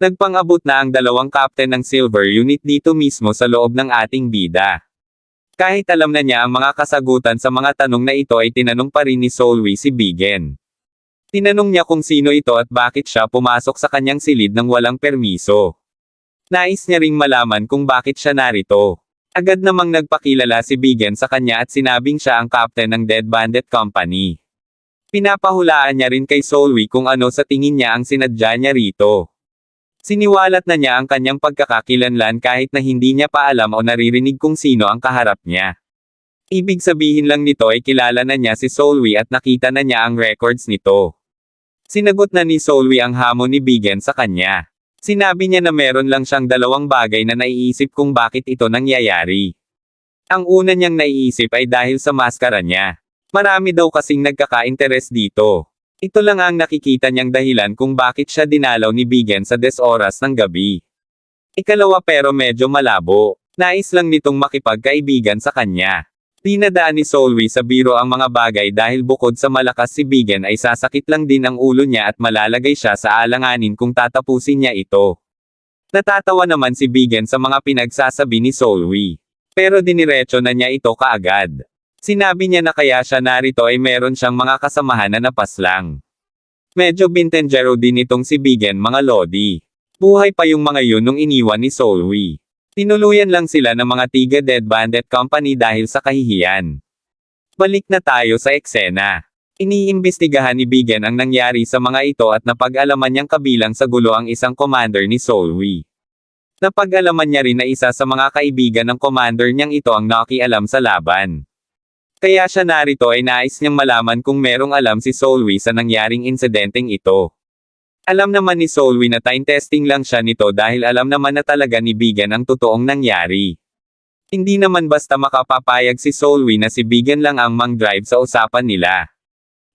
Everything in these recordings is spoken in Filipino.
Nagpang-abot na ang dalawang captain ng Silver Unit dito mismo sa loob ng ating bida. Kahit alam na niya ang mga kasagutan sa mga tanong na ito ay tinanong pa rin ni Solwi si Bigen. Tinanong niya kung sino ito at bakit siya pumasok sa kanyang silid ng walang permiso. Nais niya ring malaman kung bakit siya narito. Agad namang nagpakilala si Bigen sa kanya at sinabing siya ang captain ng Dead Bandit Company. Pinapahulaan niya rin kay Solwi kung ano sa tingin niya ang sinadya niya rito. Siniwalat na niya ang kanyang pagkakakilanlan kahit na hindi niya pa alam o naririnig kung sino ang kaharap niya. Ibig sabihin lang nito ay kilala na niya si Solwi at nakita na niya ang records nito. Sinagot na ni Solwi ang hamon ni Bigen sa kanya. Sinabi niya na meron lang siyang dalawang bagay na naiisip kung bakit ito nangyayari. Ang una niyang naiisip ay dahil sa maskara niya. Marami daw kasing nagkaka-interes dito. Ito lang ang nakikita niyang dahilan kung bakit siya dinalaw ni Bigen sa des oras ng gabi. Ikalawa pero medyo malabo. Nais lang nitong makipagkaibigan sa kanya. Di nadaan ni Solwi sa biro ang mga bagay dahil bukod sa malakas si Bigen ay sasakit lang din ang ulo niya at malalagay siya sa alanganin kung tatapusin niya ito. Natatawa naman si Bigen sa mga pinagsasabi ni Solwi. Pero diniretso na niya ito kaagad. Sinabi niya na kaya siya narito ay meron siyang mga kasamahan na napaslang. Medyo bintengero din itong si Bigen mga lodi. Buhay pa yung mga yun nung iniwan ni Solwi. Tinuluyan lang sila ng mga tiga Dead Bandit Company dahil sa kahihiyan. Balik na tayo sa eksena. Iniimbestigahan ni Bigen ang nangyari sa mga ito at napag-alaman niyang kabilang sa gulo ang isang commander ni Solwi. Napag-alaman niya rin na isa sa mga kaibigan ng commander niyang ito ang nakialam sa laban. Kaya siya narito ay nais niyang malaman kung merong alam si Solwi sa nangyaring insidenteng ito. Alam naman ni Solwi na time testing lang siya nito dahil alam naman na talaga ni Bigan ang totoong nangyari. Hindi naman basta makapapayag si Solwi na si Bigan lang ang mang-drive sa usapan nila.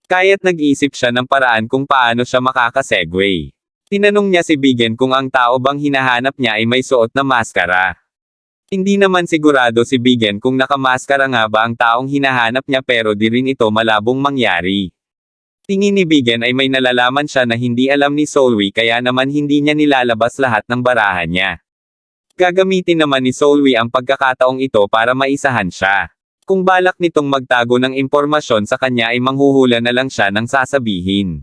Kaya't nag-isip siya ng paraan kung paano siya makakasegue. Tinanong niya si Bigan kung ang tao bang hinahanap niya ay may suot na maskara. Hindi naman sigurado si Bigan kung nakamaskara nga ba ang taong hinahanap niya pero di rin ito malabong mangyari. Tingin ni Bigan ay may nalalaman siya na hindi alam ni Solwi kaya naman hindi niya nilalabas lahat ng barahan niya. Gagamitin naman ni Solwi ang pagkakataong ito para maisahan siya. Kung balak nitong magtago ng impormasyon sa kanya ay manghuhula na lang siya ng sasabihin.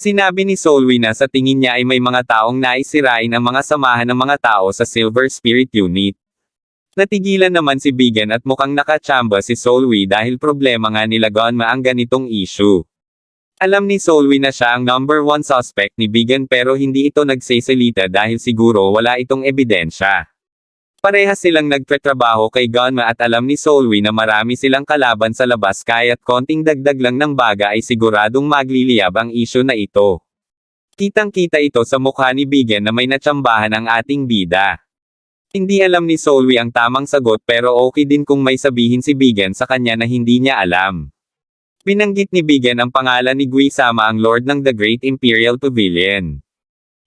Sinabi ni Solwi na sa tingin niya ay may mga taong naisirain ang mga samahan ng mga tao sa Silver Spirit Unit. Natigilan naman si Bigan at mukhang nakachamba si Solwi dahil problema nga nila Gonma ang ganitong issue. Alam ni Solwi na siya ang number one suspect ni Bigan pero hindi ito nagsisalita dahil siguro wala itong ebidensya. Parehas silang nagtatrabaho kay Gonma at alam ni Solwi na marami silang kalaban sa labas kaya't konting dagdag lang ng baga ay siguradong magliliyab ang issue na ito. Kitang-kita ito sa mukha ni Bigan na may natsambahan ang ating bida. Hindi alam ni Solwi ang tamang sagot pero okay din kung may sabihin si Bigan sa kanya na hindi niya alam. Binanggit ni Bigan ang pangalan ni Guisama ang Lord ng The Great Imperial Pavilion.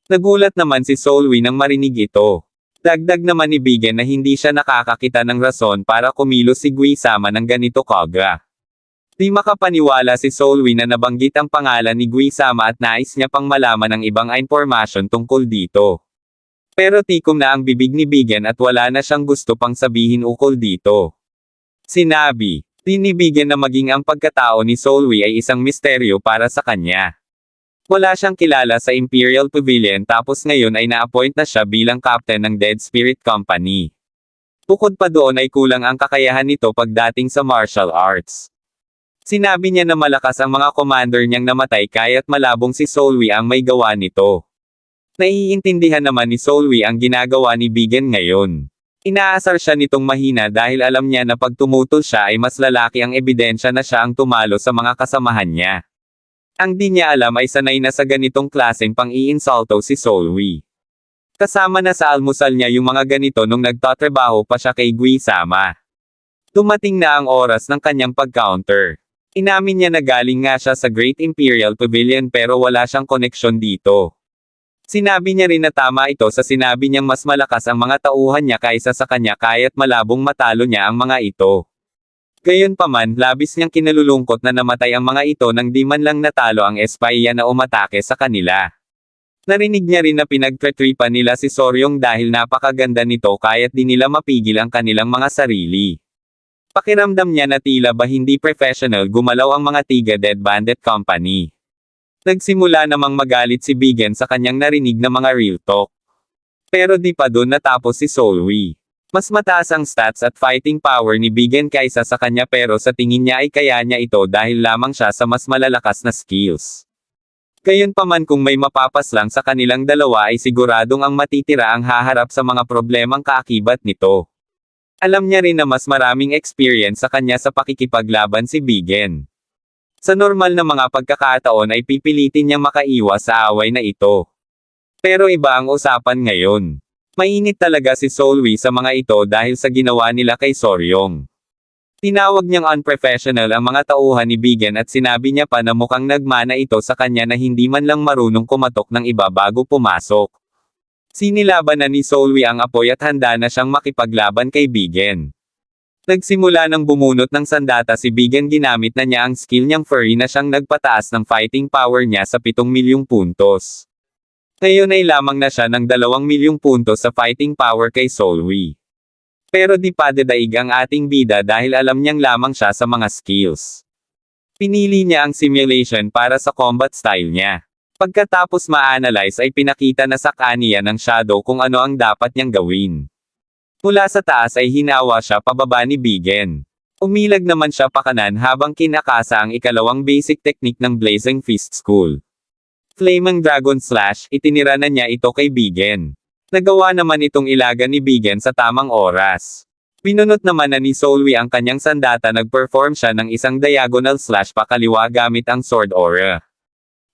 Nagulat naman si Solwi nang marinig ito. Dagdag naman ni Bigan na hindi siya nakakakita ng rason para kumilos si Guisama ng ganito kaga. Di makapaniwala si Solwi na nabanggit ang pangalan ni Guisama at nais niya pang malaman ng ibang impormasyon tungkol dito. Pero tikom na ang bibig ni Bigan at wala na siyang gusto pang sabihin ukol dito. Sinabi, tinibigan na maging ang pagkatao ni Solwi ay isang misteryo para sa kanya. Wala siyang kilala sa Imperial Pavilion tapos ngayon ay na-appoint na siya bilang captain ng Dead Spirit Company. Bukod pa doon ay kulang ang kakayahan nito pagdating sa martial arts. Sinabi niya na malakas ang mga commander niyang namatay kaya't malabong si Solwi ang may gawa nito. Naiintindihan naman ni Solwi ang ginagawa ni Bigan ngayon. Inaasar siya nitong mahina dahil alam niya na pag tumutol siya ay mas lalaki ang ebidensya na siya ang tumalo sa mga kasamahan niya. Ang di niya alam ay sanay na sa ganitong klaseng pang-iinsulto si Solwi. Kasama na sa almusal niya yung mga ganito nung nagtatrabaho pa siya kay Gui Sama. Dumating na ang oras ng kanyang pag-counter. Inamin niya na galing nga siya sa Great Imperial Pavilion pero wala siyang koneksyon dito. Sinabi niya rin na tama ito sa sinabi niyang mas malakas ang mga tauhan niya kaysa sa kanya kaya't malabong matalo niya ang mga ito. Gayunpaman, labis niyang kinalulungkot na namatay ang mga ito nang di man lang natalo ang Espaya na umatake sa kanila. Narinig niya rin na pinagtritripan nila si Soryong dahil napakaganda nito kaya't di nila mapigil ang kanilang mga sarili. Pakiramdam niya na tila ba hindi professional gumalaw ang mga tiga Dead Bandit Company. Nagsimula namang magalit si Bigen sa kanyang narinig na mga real talk. Pero di pa doon natapos si Solwi. Mas mataas ang stats at fighting power ni Bigen kaysa sa kanya pero sa tingin niya ay kaya niya ito dahil lamang siya sa mas malalakas na skills. Gayunpaman kung may mapapas lang sa kanilang dalawa ay siguradong ang matitira ang haharap sa mga problemang kaakibat nito. Alam niya rin na mas maraming experience sa kanya sa pakikipaglaban si Bigen. Sa normal na mga pagkakataon ay pipilitin niyang makaiwas sa away na ito. Pero iba ang usapan ngayon. Mainit talaga si Solwi sa mga ito dahil sa ginawa nila kay Soryong. Tinawag niyang unprofessional ang mga tauhan ni Bigen at sinabi niya pa na mukhang nagmana ito sa kanya na hindi man lang marunong kumatok ng iba bago pumasok. Sinilaban na ni Solwi ang apoy at handa na siyang makipaglaban kay Bigen. Nagsimula ng bumunot ng sandata si Bigen ginamit na niya ang skill niyang furry na siyang nagpataas ng fighting power niya sa 7 milyong puntos. Ngayon ay lamang na siya ng 2 milyong puntos sa fighting power kay Solwi. Pero di pa dedaig ang ating bida dahil alam niyang lamang siya sa mga skills. Pinili niya ang simulation para sa combat style niya. Pagkatapos ma-analyze ay pinakita na sa kaniya ng shadow kung ano ang dapat niyang gawin. Mula sa taas ay hinawa siya pababa ni Bigen. Umilag naman siya pakanan habang kinakasa ang ikalawang basic technique ng Blazing Fist School. Flaming Dragon Slash, itinira na niya ito kay Bigen. Nagawa naman itong ilaga ni Bigen sa tamang oras. Pinunot naman na ni Solwi ang kanyang sandata nag-perform siya ng isang diagonal slash pakaliwa gamit ang sword aura.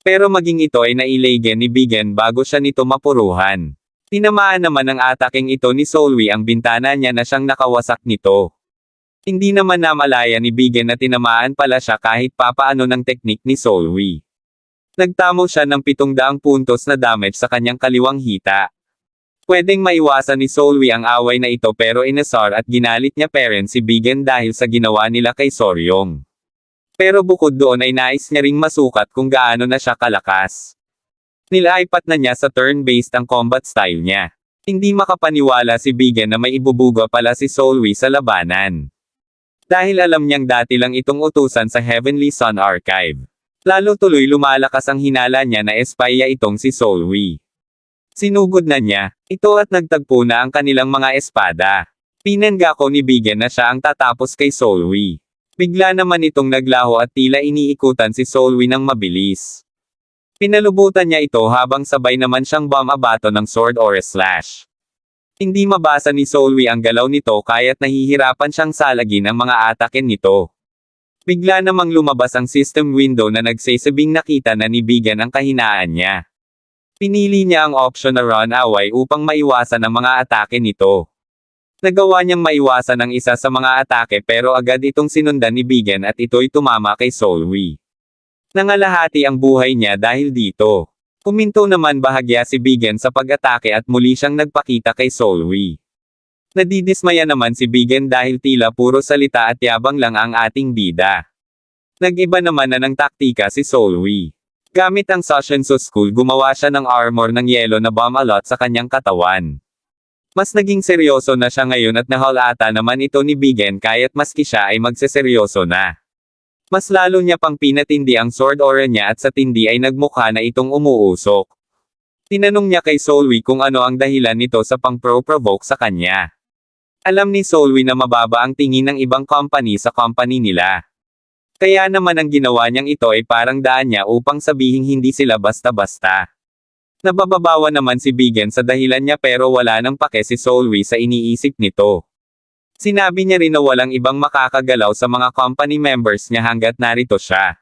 Pero maging ito ay nailegen ni Bigen bago siya nito mapuruhan. Tinamaan naman ng ataking ito ni Solwi ang bintana niya na siyang nakawasak nito. Hindi naman namalaya ni Bigen na tinamaan pala siya kahit papaano ng teknik ni Solwi. Nagtamo siya ng 700 puntos na damage sa kanyang kaliwang hita. Pwedeng maiwasan ni Solwi ang away na ito pero inasar at ginalit niya parent si Bigen dahil sa ginawa nila kay Soryong. Pero bukod doon ay nais niya ring masukat kung gaano na siya kalakas. Nilaipat na niya sa turn-based ang combat style niya. Hindi makapaniwala si Bigen na may ibubuga pala si Solwi sa labanan. Dahil alam niyang dati lang itong utusan sa Heavenly Sun Archive. Lalo tuloy lumalakas ang hinala niya na espaya itong si Solwi. Sinugod na niya, ito at nagtagpo na ang kanilang mga espada. Pinengako ni Bigen na siya ang tatapos kay Solwi. Bigla naman itong naglaho at tila iniikutan si Solwi ng mabilis. Pinalubutan niya ito habang sabay naman siyang bumabato ng sword or slash. Hindi mabasa ni Solwi ang galaw nito kaya't nahihirapan siyang salagin ang mga ataken nito. Bigla namang lumabas ang system window na nagsasabing nakita na ni Bigan ang kahinaan niya. Pinili niya ang option na run away upang maiwasan ang mga atake nito. Nagawa niyang maiwasan ang isa sa mga atake pero agad itong sinundan ni Bigan at ito'y tumama kay Solwi. Nangalahati ang buhay niya dahil dito. Kuminto naman bahagya si Bigan sa pag-atake at muli siyang nagpakita kay Solwi. Nadidismaya naman si Bigan dahil tila puro salita at yabang lang ang ating bida. Nag-iba naman na ng taktika si Solwi. Gamit ang Sashenso School gumawa siya ng armor ng yelo na bomb alot sa kanyang katawan. Mas naging seryoso na siya ngayon at nahalata naman ito ni Bigen kaya't maski siya ay magseseryoso na. Mas lalo niya pang pinatindi ang sword aura niya at sa tindi ay nagmukha na itong umuusok. Tinanong niya kay Solwi kung ano ang dahilan nito sa pang-pro-provoke sa kanya. Alam ni Solwi na mababa ang tingin ng ibang company sa company nila. Kaya naman ang ginawa niyang ito ay parang daan niya upang sabihing hindi sila basta-basta. Nabababawa naman si Bigen sa dahilan niya pero wala nang pake si Solwi sa iniisip nito. Sinabi niya rin na walang ibang makakagalaw sa mga company members niya hanggat narito siya.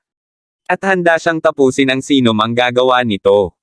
At handa siyang tapusin ang sino mang gagawa nito.